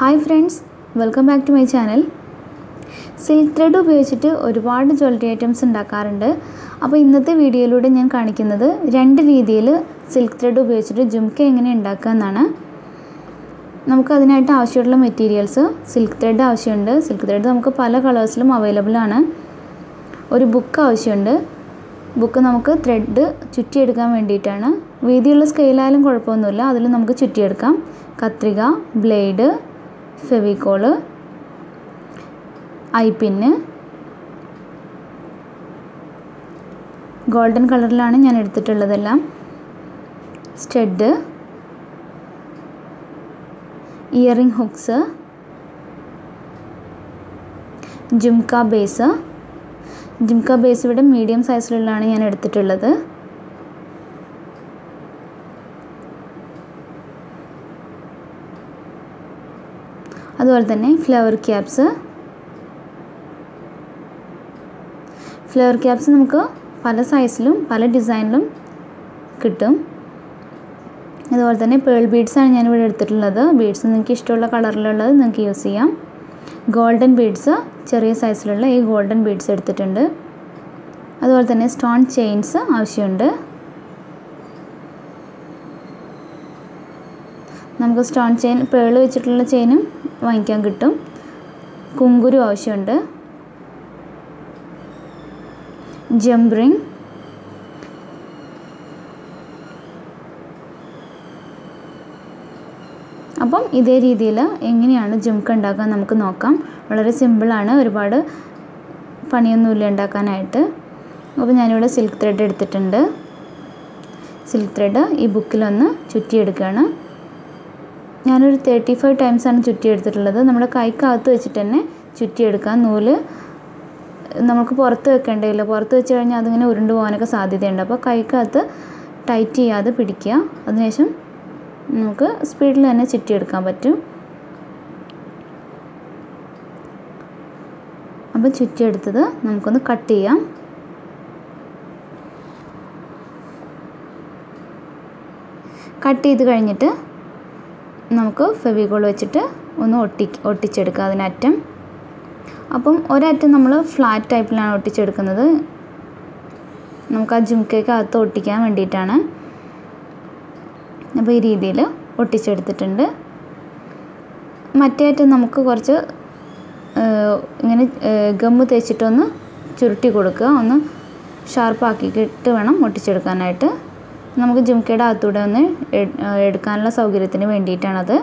Hi friends welcome back to my channel. Silk thread ഉപയോഗിച്ചിട്ട് ഒരുപാട് jewellery items ഉണ്ടാക്കാറുണ്ട്. അപ്പോൾ ഇന്നത്തെ വീഡിയോയിലൂടെ ഞാൻ കാണിക്കുന്നത് രണ്ട് രീതിയിൽ സിൽക്ക് ത്രെഡ് ഉപയോഗിച്ചിട്ട് ജുംക്ക എങ്ങനെ ഉണ്ടാക്കുക എന്നാണ്. നമുക്ക് അതിനായിട്ട് ആവശ്യമുള്ള മെറ്റീരിയൽസ് സിൽക്ക് ത്രെഡ് ആവശ്യമുണ്ട്. സിൽക്ക് ത്രെഡ് നമുക്ക് പല കളേഴ്സിലും അവൈലബിൾ ആണ്. ഒരു ബുക്ക് ആവശ്യമുണ്ട്. ബുക്ക് നമുക്ക് ത്രെഡ് ചുറ്റിയെടുക്കാൻ വേണ്ടിയിട്ടാണ്. വീതിയുള്ള സ്കെയിലായാലും കുഴപ്പമൊന്നുമില്ല. അതിൽ നമുക്ക് ചുറ്റിയെടുക്കാം. കത്രിക blade Fevicol eye pin. Golden കളറിലാണ് ഞാൻ എടുത്തിട്ടുള്ളതെല്ലാം. Stud. Earring hooks. Jhumka base. Jhumka base ഇവിടെ മീഡിയം സൈസിലുള്ളതാണ് ഞാൻ എടുത്തിട്ടുള്ളത്. അതുപോലെ തന്നെ ഫ്ലവർ ക്യാപ്സ് ഫ്ലവർ ക്യാപ്സ് നമുക്ക് പല സൈസിലും പല ഡിസൈനിലും കിട്ടും. അതുപോലെ തന്നെ പേൾ ബീഡ്സാണ് ഞാനിവിടെ എടുത്തിട്ടുള്ളത്. ബീഡ്സ് നിങ്ങൾക്ക് ഇഷ്ടമുള്ള കളറിലുള്ളത് നിങ്ങൾക്ക് യൂസ് ചെയ്യാം. ഗോൾഡൻ ബീഡ്സ് ചെറിയ സൈസിലുള്ള ഈ ഗോൾഡൻ ബീഡ്സ് എടുത്തിട്ടുണ്ട്. അതുപോലെ തന്നെ സ്റ്റോൺ ചെയിൻസ് ആവശ്യമുണ്ട്. നമുക്ക് സ്റ്റോൺ ചെയിൻ പേൾ വെച്ചിട്ടുള്ള ചെയിനും വാങ്ങിക്കാൻ കിട്ടും. കുങ്കുരു ആവശ്യമുണ്ട്. ജംബ്രിങ് അപ്പം ഇതേ രീതിയിൽ എങ്ങനെയാണ് ജുംക്ക ഉണ്ടാക്കാൻ നമുക്ക് നോക്കാം. വളരെ സിമ്പിളാണ് ഒരുപാട് പണിയൊന്നുമില്ല ഉണ്ടാക്കാനായിട്ട്. അപ്പോൾ ഞാനിവിടെ സിൽക്ക് ത്രെഡ് എടുത്തിട്ടുണ്ട്. സിൽക്ക് ത്രെഡ് ഈ ബുക്കിലൊന്ന് ചുറ്റിയെടുക്കുകയാണ്. ഞാനൊരു തേർട്ടി ഫൈവ് ടൈംസാണ് ചുറ്റിയെടുത്തിട്ടുള്ളത്. നമ്മുടെ കൈക്കകത്ത് വെച്ചിട്ട് തന്നെ ചുറ്റിയെടുക്കാം. നൂൽ നമുക്ക് പുറത്ത് വെക്കേണ്ടതില്ല. പുറത്ത് വെച്ച് കഴിഞ്ഞാൽ അതിങ്ങനെ ഉരുണ്ട് പോകാനൊക്കെ സാധ്യതയുണ്ട്. അപ്പോൾ കൈക്കകത്ത് ടൈറ്റ് ചെയ്യാതെ പിടിക്കുക. അതിനുശേഷം നമുക്ക് സ്പീഡിൽ തന്നെ ചുറ്റിയെടുക്കാൻ പറ്റും. അപ്പം ചുറ്റിയെടുത്തത് നമുക്കൊന്ന് കട്ട് ചെയ്യാം. കട്ട് ചെയ്ത് കഴിഞ്ഞിട്ട് നമുക്ക് ഫെവിക്കോൾ വെച്ചിട്ട് ഒന്ന് ഒട്ടി ഒട്ടിച്ചെടുക്കുക അതിനറ്റം. അപ്പം ഒരറ്റം നമ്മൾ ഫ്ലാറ്റ് ടൈപ്പിലാണ് ഒട്ടിച്ചെടുക്കുന്നത്. നമുക്ക് ആ ജുംക്കയ്ക്ക് അകത്ത് ഒട്ടിക്കാൻ വേണ്ടിയിട്ടാണ്. അപ്പോൾ ഈ രീതിയിൽ ഒട്ടിച്ചെടുത്തിട്ടുണ്ട്. മറ്റേ അറ്റം നമുക്ക് കുറച്ച് ഇങ്ങനെ ഗമ്മ് തേച്ചിട്ടൊന്ന് ചുരുട്ടി കൊടുക്കുക. ഒന്ന് ഷാർപ്പാക്കിയിട്ട് വേണം ഒട്ടിച്ചെടുക്കാനായിട്ട്. നമുക്ക് ജുംകയുടെ അകത്തൂടെ ഒന്ന് എടുക്കാനുള്ള സൗകര്യത്തിന് വേണ്ടിയിട്ടാണത്.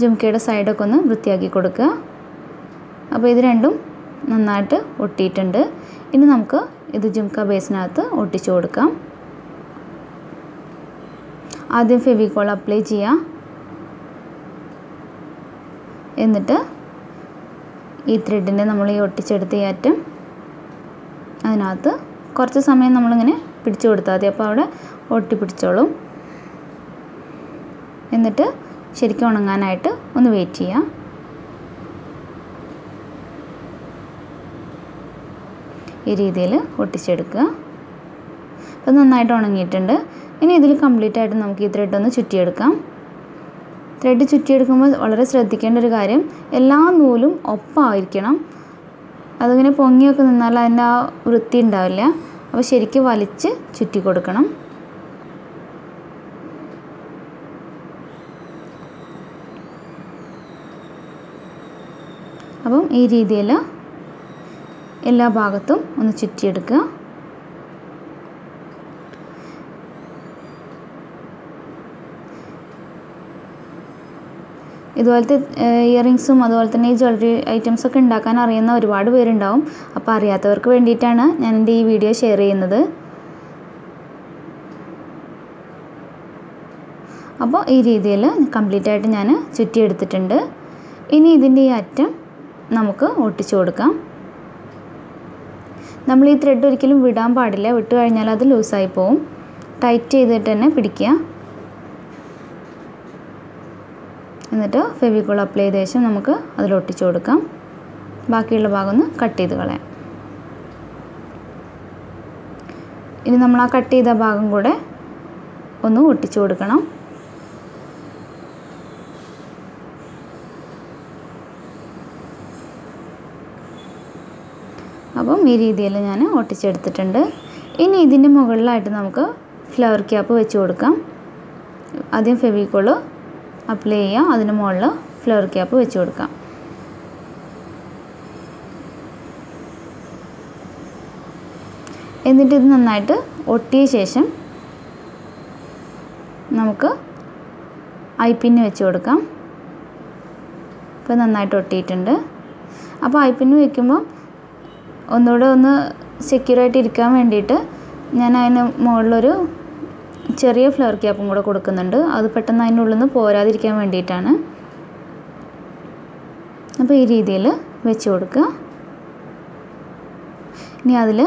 ജുംകയുടെ സൈഡൊക്കെ ഒന്ന് വൃത്തിയാക്കി കൊടുക്കുക. അപ്പോൾ ഇത് രണ്ടും നന്നായിട്ട് ഒട്ടിയിട്ടുണ്ട്. ഇനി നമുക്ക് ഇത് ജുംക ബേസിനകത്ത് ഒട്ടിച്ചു കൊടുക്കാം. ആദ്യം ഫെവിക്കോൾ അപ്ലൈ ചെയ്യാം എന്നിട്ട് ഈ ത്രെഡിന്റെ നമ്മൾ ഈ ഒട്ടിച്ചെടുത്ത് ഈ അറ്റം അതിനകത്ത് കുറച്ച് സമയം നമ്മളിങ്ങനെ പിടിച്ചു കൊടുത്താൽ മതി. അപ്പോൾ അവിടെ ഒട്ടി പിടിച്ചോളും. എന്നിട്ട് ശരിക്കും ഉണങ്ങാനായിട്ട് ഒന്ന് വെയിറ്റ് ചെയ്യാം. ഈ രീതിയിൽ ഒട്ടിച്ചെടുക്കുക. അപ്പോൾ നന്നായിട്ട് ഉണങ്ങിയിട്ടുണ്ട്. ഇനി ഇതിൽ കംപ്ലീറ്റ് ആയിട്ട് നമുക്ക് ഈ ത്രെഡ് ഒന്ന് ചുറ്റിയെടുക്കാം. ത്രെഡ് ചുറ്റിയെടുക്കുമ്പോൾ വളരെ ശ്രദ്ധിക്കേണ്ട ഒരു കാര്യം എല്ലാ നൂലും ഒപ്പമായിരിക്കണം അതിങ്ങനെ പൊങ്ങിയൊക്കെ നിന്നാൽ അതിന്റെ ആ വൃത്തി ഉണ്ടാവില്ല. അപ്പോൾ ശരിക്കും വലിച്ച് ചുറ്റി കൊടുക്കണം. അപ്പം ഈ രീതിയിൽ എല്ലാ ഭാഗത്തും ഒന്ന് ചുറ്റിയെടുക്കുക. ഇതുപോലത്തെ ഇയറിങ്സും അതുപോലെ തന്നെ ഈ ജ്വല്ലറി ഐറ്റംസ് ഒക്കെ ഉണ്ടാക്കാൻ അറിയുന്ന ഒരുപാട് പേരുണ്ടാവും. അപ്പോൾ അറിയാത്തവർക്ക് വേണ്ടിയിട്ടാണ് ഞാൻ എന്റെ ഈ വീഡിയോ ഷെയർ ചെയ്യുന്നത്. അപ്പോൾ ഈ രീതിയിൽ കംപ്ലീറ്റ് ആയിട്ട് ഞാൻ ചുറ്റിയെടുത്തിട്ടുണ്ട്. ഇനി ഇതിന്റെ ഈ അറ്റം നമുക്ക് ഒട്ടിച്ചു കൊടുക്കാം. നമ്മൾ ഈ ത്രെഡ് ഒരിക്കലും വിടാൻ പാടില്ല. വിട്ട് കഴിഞ്ഞാൽ അത് ലൂസായി പോവും. ടൈറ്റ് ചെയ്തിട്ട് തന്നെ പിടിക്കുക. എന്നിട്ട് ഫെവിക്കോൾ അപ്ലൈ ചെയ്ത ശേഷം നമുക്ക് അതിലൊട്ടിച്ചു കൊടുക്കാം. ബാക്കിയുള്ള ഭാഗം ഒന്ന് കട്ട് ചെയ്ത് കളയാം. ഇനി നമ്മൾ ആ കട്ട് ചെയ്ത ഭാഗം കൂടെ ഒന്ന് ഒട്ടിച്ചു കൊടുക്കണം. അപ്പം ഈ രീതിയിൽ ഞാൻ ഒട്ടിച്ചെടുത്തിട്ടുണ്ട്. ഇനി ഇതിന്റെ മുകളിലായിട്ട് നമുക്ക് ഫ്ലവർ ക്യാപ്പ് വെച്ച് കൊടുക്കാം. ആദ്യം ഫെവിക്കോൾ അപ്ലൈ ചെയ്യുക അതിന് മുകളിൽ ഫ്ലവർ ക്യാപ്പ് വെച്ച് കൊടുക്കാം. എന്നിട്ട് ഇത് നന്നായിട്ട് ഒട്ടിയ ശേഷം നമുക്ക് ഐ പിന്ന് വെച്ച് കൊടുക്കാം. ഇപ്പോൾ നന്നായിട്ട് ഒട്ടിയിട്ടുണ്ട്. അപ്പോൾ ഐ പിന്ന് വെക്കുമ്പോൾ ഒന്നുകൂടെ ഒന്ന് സെക്യൂർ ആയിട്ട് ഇരിക്കാൻ വേണ്ടിയിട്ട് ഞാൻ അതിന് മുകളിലൊരു ചെറിയ ഫ്ലവർ ക്യാപ്പും കൂടെ കൊടുക്കുന്നുണ്ട്. അത് പെട്ടെന്ന് അതിന്റെ ഉള്ളിൽ നിന്ന് പോരാതിരിക്കാൻ വേണ്ടിയിട്ടാണ്. അപ്പോൾ ഈ രീതിയിൽ വെച്ച് കൊടുക്കുക. ഇനി അതിൽ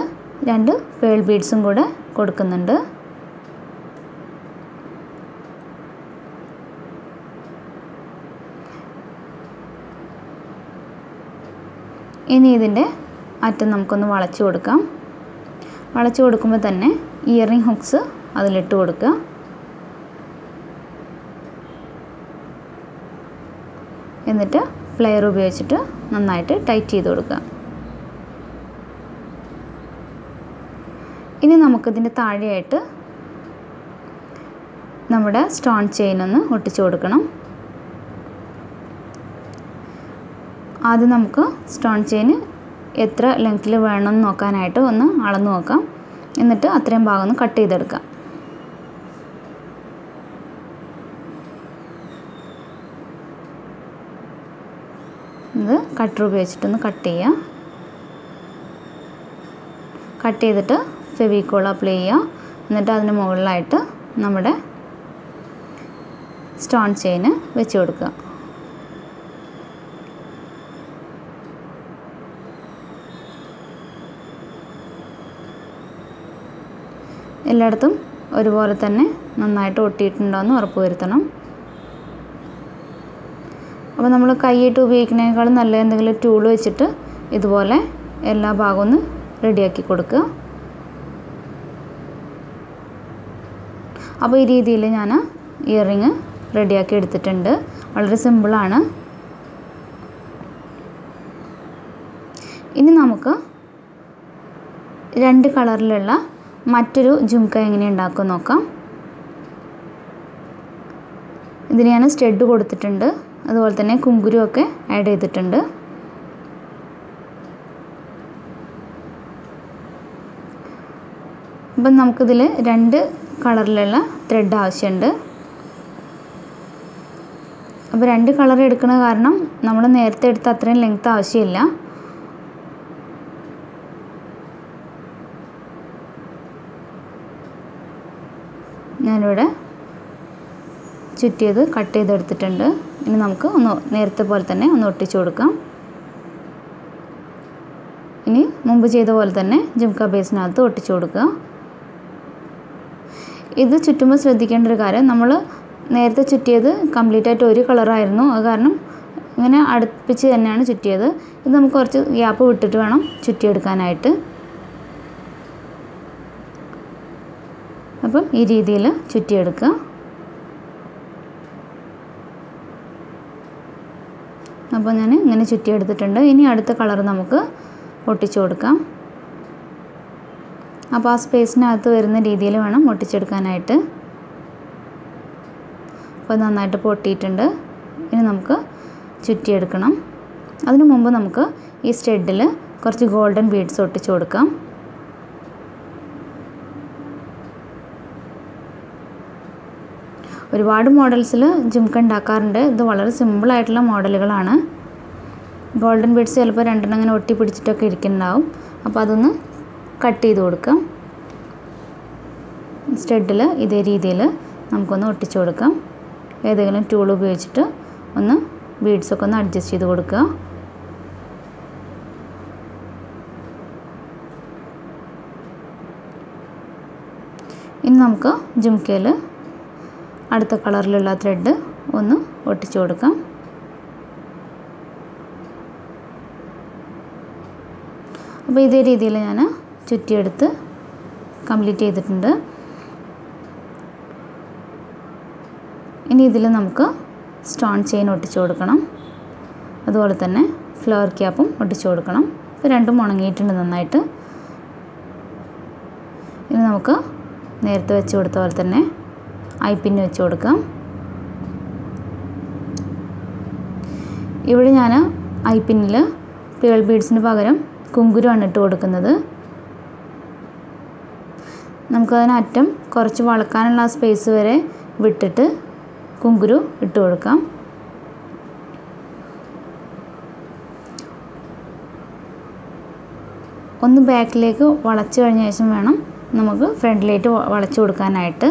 രണ്ട് പേൾ ബീഡ്സും കൂടെ കൊടുക്കുന്നുണ്ട്. ഇനി ഇതിന്റെ അറ്റം നമുക്കൊന്ന് വളച്ചു കൊടുക്കാം. വളച്ചു കൊടുക്കുമ്പോൾ തന്നെ ഇയറിംഗ് ഹുക്സ് അതിലിട്ട് കൊടുക്കുക. എന്നിട്ട് പ്ലെയർ ഉപയോഗിച്ചിട്ട് നന്നായിട്ട് ടൈറ്റ് ചെയ്ത് കൊടുക്കുക. ഇനി നമുക്കിതിന്റെ താഴെയായിട്ട് നമ്മുടെ സ്റ്റോൺ ചെയിൻ ഒന്ന് ഒട്ടിച്ചു കൊടുക്കണം. ആദ്യം നമുക്ക് സ്റ്റോൺ ചെയിൻ എത്ര ലെങ്ത്തിൽ വേണമെന്ന് നോക്കാനായിട്ട് ഒന്ന് അളന്ന് നോക്കാം. എന്നിട്ട് അത്രയും ഭാഗം ഒന്ന് കട്ട് ചെയ്തെടുക്കാം. ഇത് കട്ടർ ഉപയോഗിച്ചിട്ടൊന്ന് കട്ട് ചെയ്യാം. കട്ട് ചെയ്തിട്ട് ഫെവിക്കോൾ അപ്ലൈ ചെയ്യുക എന്നിട്ട് അതിന് മുകളിലായിട്ട് നമ്മുടെ സ്റ്റോൺ ചെയിൻ വെച്ച് കൊടുക്കുക. എല്ലായിടത്തും ഒരുപോലെ തന്നെ നന്നായിട്ട് ഒട്ടിയിട്ടുണ്ടോയെന്ന് ഉറപ്പ് വരുത്തണം അപ്പോൾ നമ്മൾ കൈയിട്ട് ഉപയോഗിക്കുന്നതിനേക്കാളും നല്ല എന്തെങ്കിലും ടൂൾ വെച്ചിട്ട് ഇതുപോലെ എല്ലാ ഭാഗവും ഒന്ന് റെഡിയാക്കി കൊടുക്കുക. അപ്പോൾ ഈ രീതിയിൽ ഞാൻ ഇയറിങ് റെഡിയാക്കി എടുത്തിട്ടുണ്ട്. വളരെ സിമ്പിളാണ് ഇനി നമുക്ക് രണ്ട് കളറിലുള്ള മറ്റൊരു ജുംക്ക എങ്ങനെ ഉണ്ടാക്കുമെന്ന് നോക്കാം. ഇതിന് ഞാൻ സ്റ്റെഡ് കൊടുത്തിട്ടുണ്ട്. അതുപോലെ തന്നെ കുങ്കുരുമൊക്കെ ആഡ് ചെയ്തിട്ടുണ്ട്. അപ്പം നമുക്കിതിൽ രണ്ട് കളറിലുള്ള ത്രെഡ് ആവശ്യമുണ്ട്. അപ്പോൾ രണ്ട് കളർ എടുക്കുന്ന കാരണം നമ്മൾ നേരത്തെ എടുത്ത അത്രയും ലെങ്ത്ത് ആവശ്യമില്ല ഞാനിവിടെ ചുറ്റിയത് കട്ട് ചെയ്തെടുത്തിട്ടുണ്ട്. ഇനി നമുക്ക് ഒന്ന് നേരത്തെ പോലെ തന്നെ ഒന്ന് ഒട്ടിച്ചു കൊടുക്കാം. ഇനി മുമ്പ് ചെയ്ത പോലെ തന്നെ ജിംക ബേസിനകത്ത് ഒട്ടിച്ചു കൊടുക്കുക. ഇത് ചുറ്റുമ്പോൾ ശ്രദ്ധിക്കേണ്ട ഒരു കാര്യം നമ്മൾ നേരത്തെ ചുറ്റിയത് കംപ്ലീറ്റ് ആയിട്ട് ഒരു കളറായിരുന്നു അത് കാരണം ഇങ്ങനെ അടുപ്പിച്ച് തന്നെയാണ് ചുറ്റിയത്. ഇത് നമുക്ക് കുറച്ച് ഗ്യാപ്പ് വിട്ടിട്ട് വേണം ചുറ്റിയെടുക്കാനായിട്ട്. അപ്പം ഈ രീതിയിൽ ചുറ്റിയെടുക്കുക. അപ്പോൾ ഞാൻ ഇങ്ങനെ ചുറ്റിയെടുത്തിട്ടുണ്ട്. ഇനി അടുത്ത കളർ നമുക്ക് ഒട്ടിച്ചു കൊടുക്കാം. അപ്പോൾ ആ സ്പേസിനകത്ത് വരുന്ന രീതിയിൽ വേണം ഒട്ടിച്ചെടുക്കാനായിട്ട്. അപ്പോൾ നന്നായിട്ട് പൊട്ടിയിട്ടുണ്ട്. ഇനി നമുക്ക് ചുറ്റിയെടുക്കണം. അതിനു മുമ്പ് നമുക്ക് ഈ സ്റ്റെഡിൽ കുറച്ച് ഗോൾഡൻ ബീഡ്സ് ഒട്ടിച്ചു കൊടുക്കാം. ഒരുപാട് മോഡൽസിൽ ജിംക്ക ഉണ്ടാക്കാറുണ്ട്. ഇത് വളരെ സിമ്പിളായിട്ടുള്ള മോഡലുകളാണ്. ഗോൾഡൻ ബീഡ്സ് ചിലപ്പോൾ രണ്ടെണ്ണം ഇങ്ങനെ ഒട്ടി പിടിച്ചിട്ടൊക്കെ ഇരിക്കുന്നുണ്ടാവും. അപ്പോൾ അതൊന്ന് കട്ട് ചെയ്ത് കൊടുക്കാം. സ്റ്റെഡിൽ ഇതേ രീതിയിൽ നമുക്കൊന്ന് ഒട്ടിച്ചു കൊടുക്കാം. ഏതെങ്കിലും ടൂൾ ഉപയോഗിച്ചിട്ട് ഒന്ന് ബീഡ്സൊക്കെ ഒന്ന് അഡ്ജസ്റ്റ് ചെയ്ത് കൊടുക്കുക. ഇനി നമുക്ക് ജുംക്കയിൽ അടുത്ത കളറിലുള്ള ത്രെഡ് ഒന്ന് ഒട്ടിച്ചു കൊടുക്കാം. അപ്പോൾ ഇതേ രീതിയിൽ ഞാൻ ചുറ്റിയെടുത്ത് കംപ്ലീറ്റ് ചെയ്തിട്ടുണ്ട്. ഇനി ഇതിൽ നമുക്ക് സ്റ്റോൺ ചെയിൻ ഒട്ടിച്ചു കൊടുക്കണം. അതുപോലെ തന്നെ ഫ്ലവർ ക്യാപ്പും ഒട്ടിച്ചു കൊടുക്കണം. ഇപ്പോൾ രണ്ടും ഉണങ്ങിയിട്ടുണ്ട് നന്നായിട്ട്. ഇനി നമുക്ക് നേരത്തെ വെച്ച് കൊടുത്ത പോലെ തന്നെ ഐപ്പിന് വെച്ച് കൊടുക്കാം. ഇവിടെ ഞാൻ ഐ പിന്നിൽ പേൾ ബീഡ്സിന് പകരം കുങ്കുരുമാണ് ഇട്ട് കൊടുക്കുന്നത്. നമുക്കതിനറ്റം കുറച്ച് വളക്കാനുള്ള സ്പേസ് വരെ വിട്ടിട്ട് കുങ്കുരു ഇട്ട് കൊടുക്കാം. ഒന്ന് ബാക്കിലേക്ക് വളച്ച് കഴിഞ്ഞ ശേഷം വേണം നമുക്ക് ഫ്രണ്ടിലേക്ക് വളച്ച് കൊടുക്കാനായിട്ട്.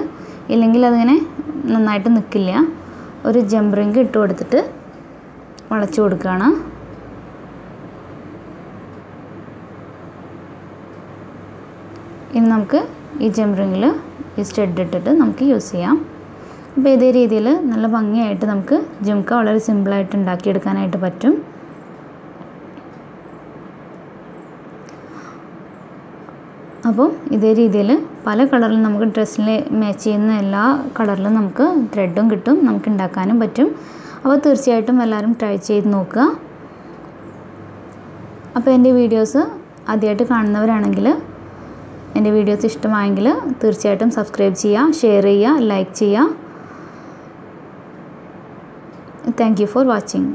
ഇല്ലെങ്കിൽ അതിങ്ങനെ നന്നായിട്ട് നിൽക്കില്ല ഒരു ജംപ് ഇട്ട് കൊടുത്തിട്ട് വളച്ചു കൊടുക്കുകയാണ് ഇനി നമുക്ക് ഈ ജംപ് റിങ്ങിൽ ഈ സ്റ്റെഡ് ഇട്ടിട്ട് നമുക്ക് യൂസ് ചെയ്യാം. അപ്പോൾ ഇതേ രീതിയിൽ നല്ല ഭംഗിയായിട്ട് നമുക്ക് ജുംക്ക വളരെ സിമ്പിളായിട്ട് ഉണ്ടാക്കിയെടുക്കാനായിട്ട് പറ്റും. അപ്പോൾ ഇതേ രീതിയിൽ പല കളറിലും നമുക്ക് ഡ്രസ്സിൽ മാച്ച് ചെയ്യുന്ന എല്ലാ കളറിലും നമുക്ക് ത്രെഡും കിട്ടും നമുക്ക് ഉണ്ടാക്കാനും പറ്റും. അപ്പോൾ തീർച്ചയായിട്ടും എല്ലാവരും ട്രൈ ചെയ്ത് നോക്കുക. അപ്പോൾ എന്റെ വീഡിയോസ് ആദ്യമായിട്ട് കാണുന്നവരാണെങ്കിൽ എന്റെ വീഡിയോസ് ഇഷ്ടമായെങ്കിൽ തീർച്ചയായിട്ടും സബ്സ്ക്രൈബ് ചെയ്യുക ഷെയർ ചെയ്യുക ലൈക്ക് ചെയ്യുക. Thank you for watching